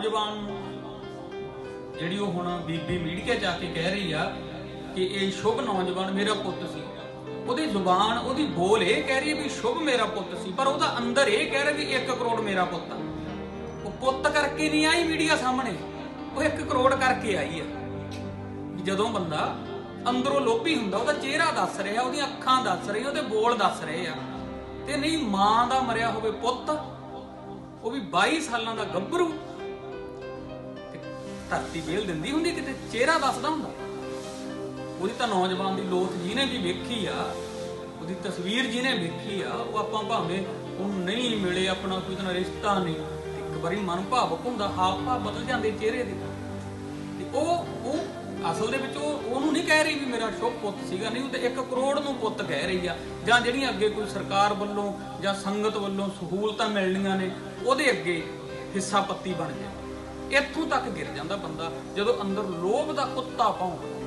ਨੌਜਵਾਨ ਨੂੰ ਜਿਹੜੀ ਉਹ ਹੁਣ ਬੀਬੀ ਮੀਡੀਆ ਜਾ ਕੇ ਕਹਿ ਰਹੀ ਆ ਕਿ ਇਹ ਸ਼ੁਭ ਨੌਜਵਾਨ ਮੇਰਾ ਪੁੱਤ ਸੀ। ਉਹਦੀ ਜ਼ੁਬਾਨ, ਉਹਦੀ ਬੋਲ ਇਹ ਕਹਿ ਰਹੀ ਵੀ ਸ਼ੁਭ ਮੇਰਾ ਪੁੱਤ ਸੀ, ਪਰ ਉਹਦਾ ਅੰਦਰ ਇਹ ਕਹਿ ਰਿਹਾ ਵੀ 1 ਕਰੋੜ ਮੇਰਾ ਪੁੱਤ ਆ। ਉਹ ਪੁੱਤ ਕਰਕੇ ਨਹੀਂ ਆਈ ਮੀਡੀਆ ਸਾਹਮਣੇ, ਉਹ 1 ਕਰੋੜ ਕਰਕੇ ਆਈ ਆ। ਜਦੋਂ ਬੰਦਾ ਅੰਦਰੋਂ ਲੋਭੀ ਹੁੰਦਾ, ਉਹਦਾ ਚਿਹਰਾ ਦੱਸ ਰਿਹਾ, ਉਹਦੀਆਂ ਅੱਖਾਂ ਦੱਸ ਰਹੀਆਂ ਉਹਦੇ ਬੋਲ ਦੱਸ ਰਹੇ ਆ। ਤੇ ਨਹੀਂ ਮਾਂ ਦਾ ਮਰਿਆ ਹੋਵੇ ਪੁੱਤ, ਉਹ ਵੀ 22 ਸਾਲਾਂ ਦਾ ਗੱਭਰੂ। ਧਰਤੀ ਵੇਲ ਦਿੰਦੀ ਹੁੰਦੀ ਕਿਤੇ? ਚਿਹਰਾ ਦੱਸਦਾ ਹੁੰਦਾ। ਉਹਦੀ ਤਾਂ ਨੌਜਵਾਨ ਦੀ ਲੋਥ ਜਿਹਨੇ ਵੀ ਵੇਖੀ ਆ, ਉਹਦੀ ਤਸਵੀਰ ਜਿਹਨੇ ਵੇਖੀ ਆ, ਉਹ ਆਪਾਂ ਭਾਵੇਂ ਉਹਨੂੰ ਨਹੀਂ ਮਿਲੇ, ਆਪਣਾ ਕੋਈ ਤਾਂ ਰਿਸ਼ਤਾ ਨਹੀਂ। ਇੱਕ ਵਾਰੀ ਮਨ ਭਾਵਕ ਹੁੰਦਾ ਹਾਵ ਭਾਵ ਬਦਲ ਜਾਂਦੇ ਚਿਹਰੇ ਦੇ। ਤੇ ਉਹ ਉਹ ਅਸਲ ਦੇ ਵਿੱਚ ਉਹ, ਉਹਨੂੰ ਨਹੀਂ ਕਹਿ ਰਹੀ ਵੀ ਮੇਰਾ ਸ਼ੁਭ ਪੁੱਤ ਸੀਗਾ। ਨਹੀਂ, ਉਹ ਤੇ 1 ਕਰੋੜ ਨੂੰ ਪੁੱਤ ਕਹਿ ਰਹੀ ਆ। ਜਾਂ ਜਿਹੜੀਆਂ ਅੱਗੇ ਕੋਈ ਸਰਕਾਰ ਵੱਲੋਂ ਜਾਂ ਸੰਗਤ ਵੱਲੋਂ ਸਹੂਲਤਾਂ ਮਿਲਣੀਆਂ ਨੇ, ਉਹਦੇ ਅੱਗੇ ਹਿੱਸਾ ਪੱਤੀ ਬਣ ਜਾ ਇੱਥੋਂ ਤੱਕ ਗਿਰ ਜਾਂਦਾ ਬੰਦਾ ਜਦੋਂ ਅੰਦਰ ਲੋਭ ਦਾ ਕੁੱਤਾ ਭੌਂਕਦਾ